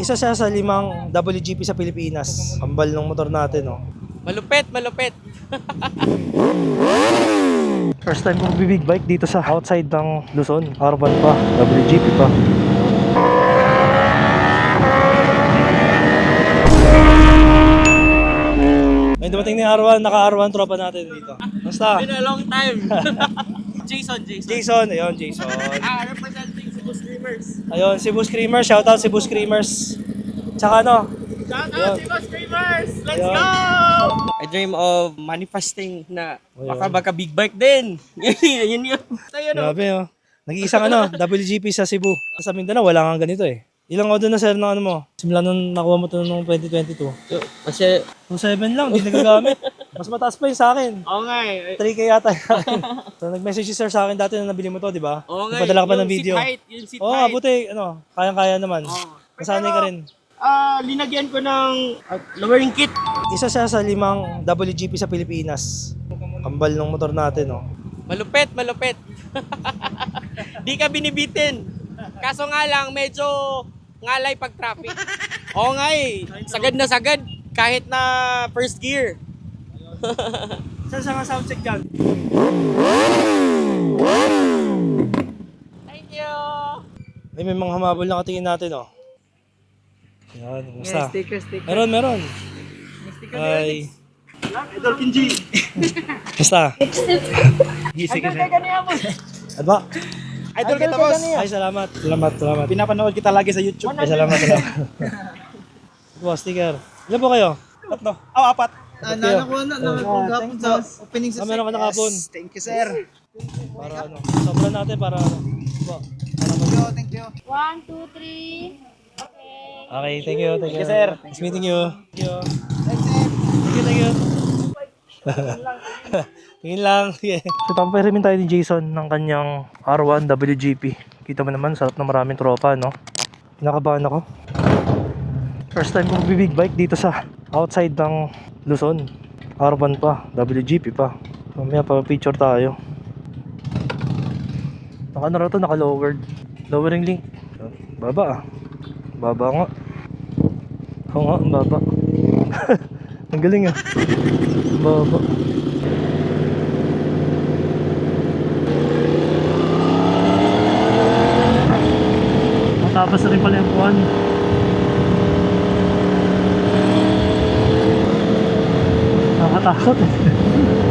Isa siya sa limang WGP sa Pilipinas. Kambal ng motor natin, oh. Malupit, malupit. First time kong bibig bike dito sa outside ng Luzon. Urban pa, WGP pa. May dumating ni Arwan, naka-Arwan tropa natin dito. Basta, Been a long time. Jason, Jason. Jason, ayun, Jason. Ah, representing Cebu Streamers. Ayun, Cebu Screamers, shoutout Cebu Screamers. Tsaka ano, Shout Ayun. out Cebu Streamers! Let's Ayun. go! I dream of manifesting na Ayun. baka baka big bike din. yun yun. Yun oh. grabe oh. Nag-iisang ano, WGP sa Cebu. Sa Mindanao, wala kang ganito eh. Ilang auto na sir ng ano mo? Simula nung nakuha mo to noong 2022. Kasi, 2.7 lang, di nagagamit. Mas mataas pa yun sa akin. oo nga eh. 3K yata yun. so nag-message si sir sa akin dati na nabili mo to, di ba? Oo nga eh. Nagpadala ka pa ng Yung video. Seat height, yung seat Oo, oh, height. buti, ano, kayang-kaya naman. Oo. Nasanay ka rin. Ah, linagyan ko ng ah, lowering kit. Isa siya sa limang WGP sa Pilipinas. Kambal ng motor natin, oh. Malupit, malupit. Di ka binibitin. Kaso nga lang, medyo ngalay pag traffic. Oo nga eh. Sagad na sagad. Kahit na first gear. Saan sa sound check dyan? Thank you. Ay, may mga humabol na katingin natin, oh. Yan, kumusta? sticker, sticker. Meron, meron. Ay. Idol Kinji. Kumusta? Gising kasi. Ano ba? Idol kita, boss. Ay, salamat. Salamat, salamat. Pinapanood kita lagi sa YouTube. Ay, salamat, salamat. Boss, sticker. Ilan po kayo? Tatlo. Oh, apat. Ah, nanakuha na, nanakuha gapon sa opening sa Ah, meron ka na kapon. Thank you, sir. Para ano. Sobrang natin para ano. Diba? Para Thank you, thank you. One, two, three. Okay. Okay, thank you, thank you. Thank you, sir. Nice meeting you. Thank you. Thanks, sir. Thank you, thank you. Tingin lang. Sige. So, tampay rin tayo ni Jason ng kanyang R1 WGP. Kita mo naman, sarap na maraming tropa, no? Nakabahan ako. First time kong bibig bike dito sa outside ng Luzon. R1 pa, WGP pa. Mamaya pa picture tayo. Naka ano raw to, naka lowered. Lowering link. Baba ah. Baba nga. Oo nga, baba. ang galing ah. Baba. Matapos na rin pala yung kuhan. Nakakatakot eh.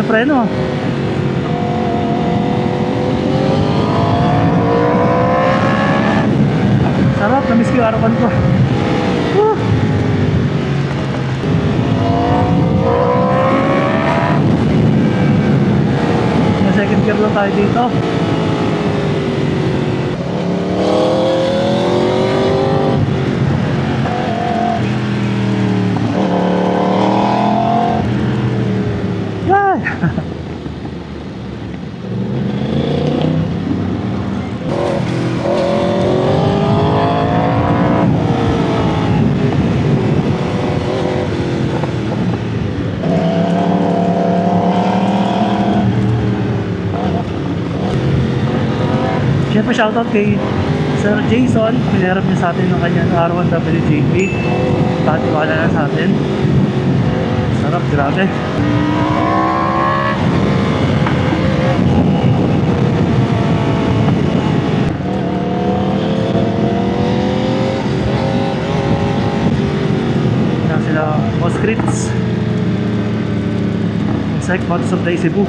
Na preno ah. Sarap, namiss ko yung arawan ko. Woo! Na second gear lang tayo dito. Yan! Siyempre shoutout kay Sir Jason, pinarap niya sa atin ng kanyang R1 WGP. Patiwala na sa atin. Sarap, grabe. Yan sila, Oscrits. Insect Motor Supply Cebu.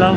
张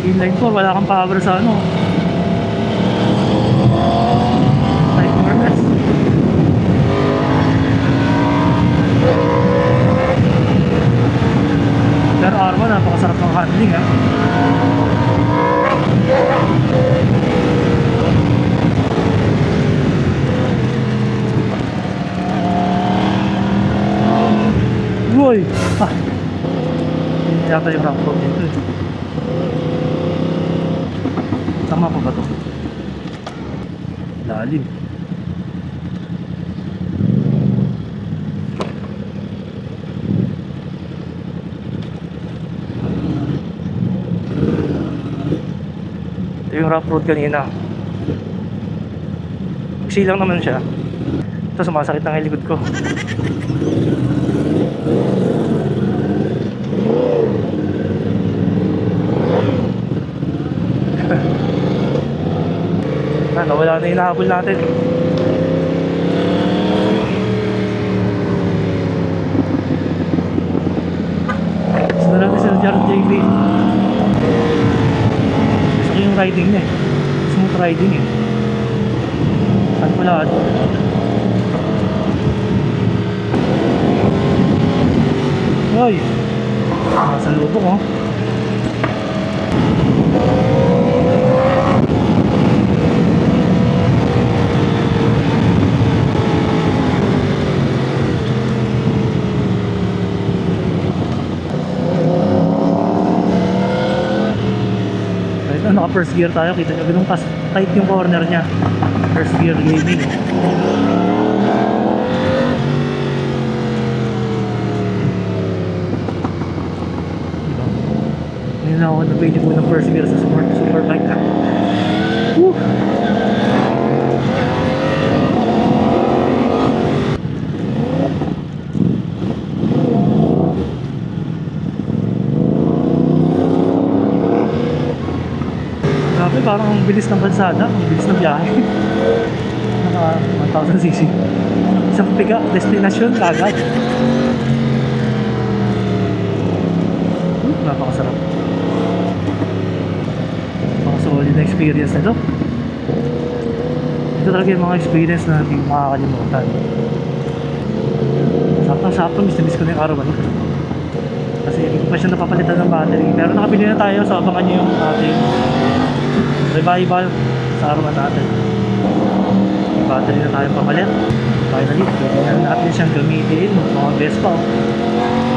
Inline 4, wala kang power sa ano. Type wireless. Pero R1, napakasarap ng handling, ha? Uy! Ah! Yata yung rock road dito eh. Tama pa ba to? Lalim. Ito yung rough road kanina. Silang naman siya. Ito sumasakit ang likod ko. Nawala na yung nahabol natin. Gusto natin si Jared JB. Gusto ko yung riding niya eh. Smooth riding eh. Saan ko lahat? Hoy! Nasa lubok oh. First gear tayo, kita nyo ganun kas tight yung corner niya. First gear gaming. Diba? Ngayon ako nag-page ko ng first gear sa super, super bike. Woo! Grabe, parang ang bilis ng kalsada, ang bilis ng biyahe. Naka 1,000cc. Isang piga, destinasyon, kagad. Hmm, napakasarap. Napakasolid na experience na ito. Talaga yung mga experience na hindi makakalimutan. Sakto-sakto, miss ko na yung araw ito. Kasi hindi ko pa siya napapalitan ng battery. Pero nakabili na tayo, so abangan nyo yung ating revival sa arawan natin. Battery na tayong pamalit. Finally, kailangan natin siyang gamitin. Mga Vespa. oh.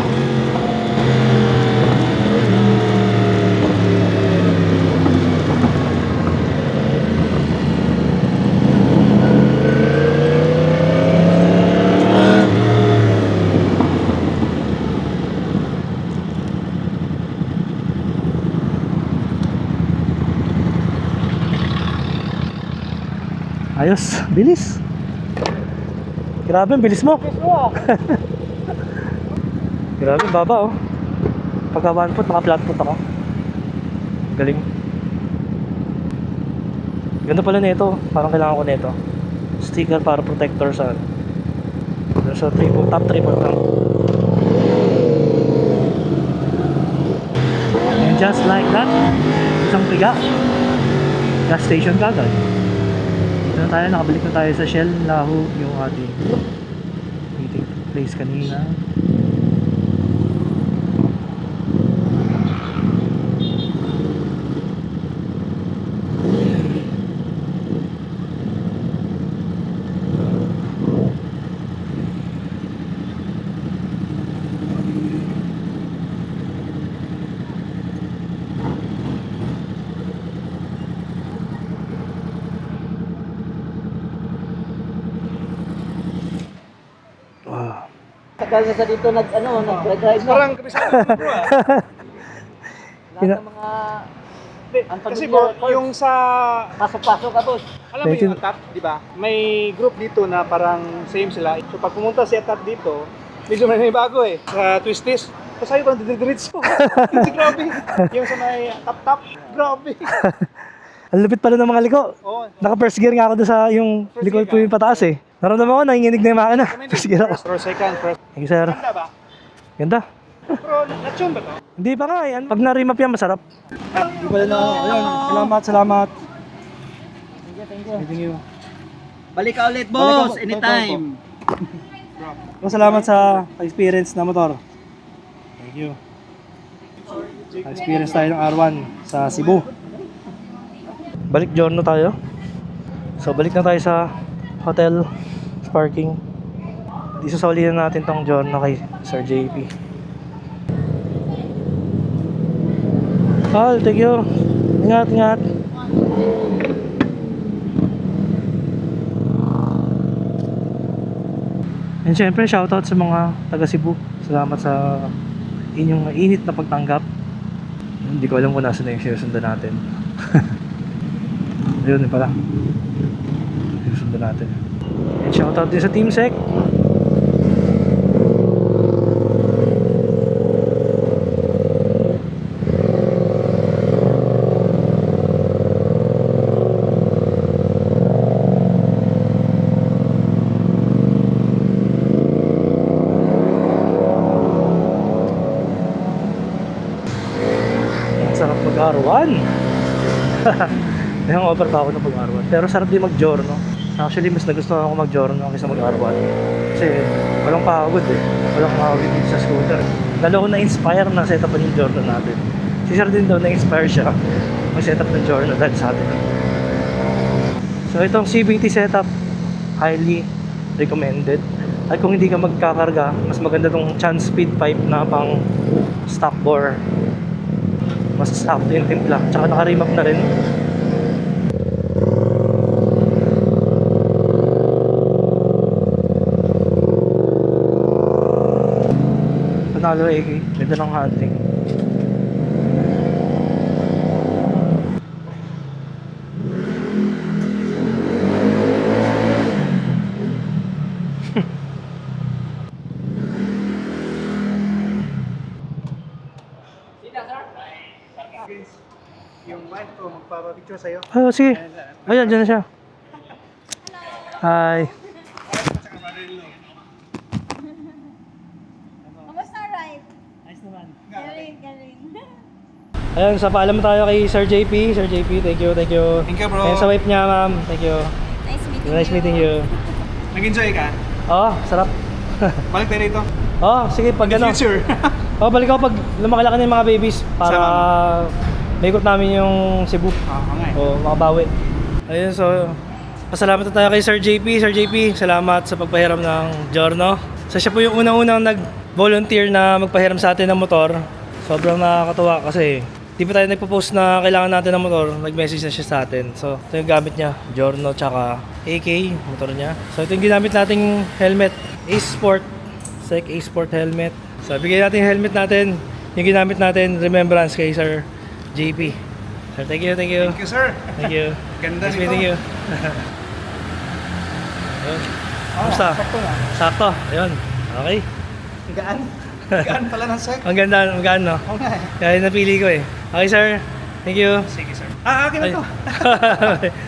Ayos, bilis. Grabe, bilis mo. Grabe, baba oh. Pagka one foot, naka flat foot ako. Galing. Ganda pala nito. Parang kailangan ko nito. Sticker para protector sa Doon sa triple, top triple lang. And just like that, isang piga. Gas station kagad. Na tayo, nakabalik na tayo sa Shell Lahu yung ating meeting place kanina. Na sa dito nag ano, nag-drive na. Parang kabisado na bro ah. Lahat ng mga Kasi bro, yung sa, pasok-pasok ka boss. alam mo yung ATAP, di ba? May group dito na parang same sila. So pag pumunta si ATAP dito, medyo may bago eh. Sa Twisties, tapos ayaw parang didiretso. Kasi grabe. Yung sa may tap-tap, grabe. Ang lupit pala ng mga liko. Oo. Naka first gear nga ako doon sa yung First likod po yung pataas eh. Naramdaman ko, nanginginig na yung makina. First gear ako. First or second, first. Thank you sir. Ganda ba? Ganda. Bro, na-tune ba to? Hindi pa nga yan. Pag na-remap yan, masarap. Hindi pala na ayun. Salamat, salamat. Thank you. Balik ka ulit, boss. Anytime. Salamat sa experience na motor. Thank you. Experience tayo ng R1 sa Cebu. Balik Giorno tayo. So balik na tayo sa hotel parking. Isasolidan natin tong Giorno kay Sir JP. Hal, thank you. Ingat, ingat. And syempre, shoutout sa mga taga Cebu. Salamat sa inyong init na pagtanggap. Hindi ko alam kung nasa na yung sinusundan natin. Ayun yun pala. Sinusundan natin. Shoutout din sa Team Sec. Sarap mag-R1. Yung over pa ako ng mag-R1. Pero sarap din mag-Giorno. Actually, mas nagustuhan ako mag-Giorno kaysa mag-R1. Kasi walang pagod eh. Walang pagod din sa scooter. Lalo ko na-inspire na setup yung Giorno natin. Si Sir din daw na-inspire siya mag-setup ng Giorno dahil sa atin. So itong CVT setup, highly recommended. At kung hindi ka magkakarga, mas maganda tong chance speed pipe na pang stock bore mas sakto yung timpla. Tsaka naka-remap na rin. Panalo AK. Ganda ng hunting. Yung wife ko, magpapapicture sa'yo. Oh, sige. Ayan, dyan na siya. Hi. Kamusta ride? Nice naman. Galing, galing. Ayan, sa paalam tayo kay Sir JP. Sir JP, thank you, thank you. Thank you, bro. Ayan sa wife niya, ma'am. Thank you. Nice meeting Nice you. meeting you. Nag-enjoy ka? Oh, sarap. Balik tayo rito. Oh, sige, pag In the ano. future. Oh, balik ako pag lumakalakan ng mga babies para maikot namin yung Cebu. Oo eh. O, makabawi. Ayun, so pasalamat na tayo kay Sir JP. Sir JP, salamat sa pagpahiram ng Giorno. So siya po yung unang-unang nag-volunteer na magpahiram sa atin ng motor. Sobrang nakakatuwa kasi di pa tayo nagpo-post na kailangan natin ng motor, nag-message na siya sa atin. So ito yung gamit niya, Giorno tsaka AK, motor niya. So ito yung ginamit nating helmet, Ace Sport, Sec Ace Sport helmet. So bigay natin yung helmet natin, yung ginamit natin, remembrance kay Sir JP. Sir, thank you, thank you. Thank you, sir. Thank you. Ganda nice nito. meeting you. Ayun. Kamusta? sakto na. Sakto. Ayun. Okay. Gaan. Gaan pala ng sec. Ang ganda, ang ganda, no? Oo nga eh. Kaya napili ko eh. Okay, sir. Thank you. Sige, sir. Ah, akin na Ay. to.